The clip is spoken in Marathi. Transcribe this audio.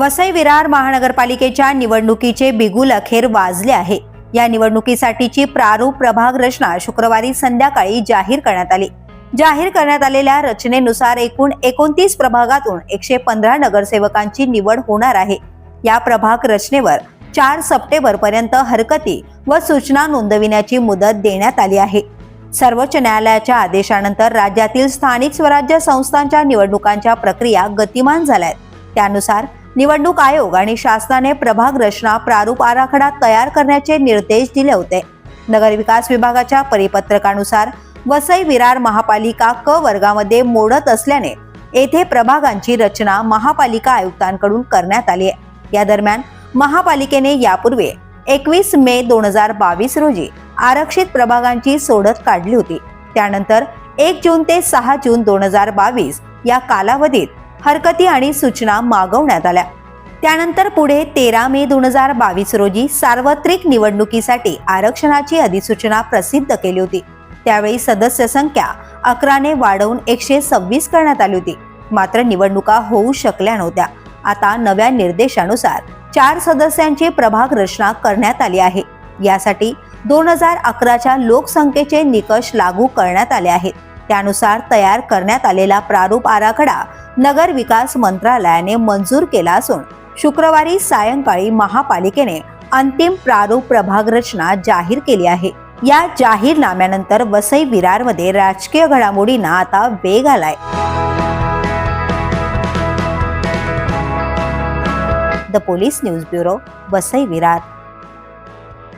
वसई विरार महानगरपालिकेच्या निवडणुकीचे बिगुल अखेर वाजले आहे. या निवडणुकीसाठीची प्रारूप प्रभाग रचना शुक्रवारी संध्याकाळी जाहीर करण्यात आली. जाहीर करण्यात आलेल्या रचनेनुसार एकूण एकोणतीस प्रभागातून एकशे पंधरा नगरसेवकांची निवड होणार आहे. या प्रभाग रचनेवर चार सप्टेंबर पर्यंत हरकती व सूचना नोंदविण्याची मुदत देण्यात आली आहे. सर्वोच्च न्यायालयाच्या आदेशानंतर राज्यातील स्थानिक स्वराज्य संस्थांच्या निवडणुकांच्या प्रक्रिया गतिमान झाल्या आहेत. त्यानुसार निवडणूक आयोग आणि शासनाने प्रभाग रचना प्रारूप आराखडा तयार करण्याचे निर्देश दिले होते. नगरविकास विभागाच्या परिपत्रकानुसार वसई विरार महापालिका क वर्गामध्ये मोडत असल्याने येथे प्रभागांची रचना महापालिका आयुक्तांकडून करण्यात आली आहे. या दरम्यान महापालिकेने यापूर्वी एकवीस मे दोन हजार बावीस रोजी आरक्षित प्रभागांची सोडत काढली होती. त्यानंतर एक जून ते सहा जून दोन हजार बावीस या कालावधीत हरकती आणि सूचना मागवण्यात आल्या. त्यानंतर पुढे तेरा मे दोन हजार बावीस रोजी सार्वत्रिक निवडणुकीसाठी आरक्षणाची अधिसूचना प्रसिद्ध केली होती. त्यावेळी सदस्य संख्या अकराने वाढवून एकशे सव्वीस करण्यात आली होती. मात्र निवडणुका होऊ शकल्या नव्हत्या. आता नव्या निर्देशानुसार चार सदस्यांची प्रभाग रचना करण्यात आली आहे. यासाठी दोन हजार अकराच्या लोकसंख्येचे निकष लागू करण्यात आले आहेत. त्यानुसार तयार करण्यात आलेला प्रारूप आराखडा नगर विकास मंत्रालयाने मंजूर केला असून शुक्रवारी सायंकाळी महापालिकेने अंतिम प्रारूप प्रभाग रचना जाहीर केली आहे. या जाहीरनाम्यानंतर वसई विरारमध्ये राजकीय घडामोडींना आता वेग आलाय. The police news bureau Vasai Virar.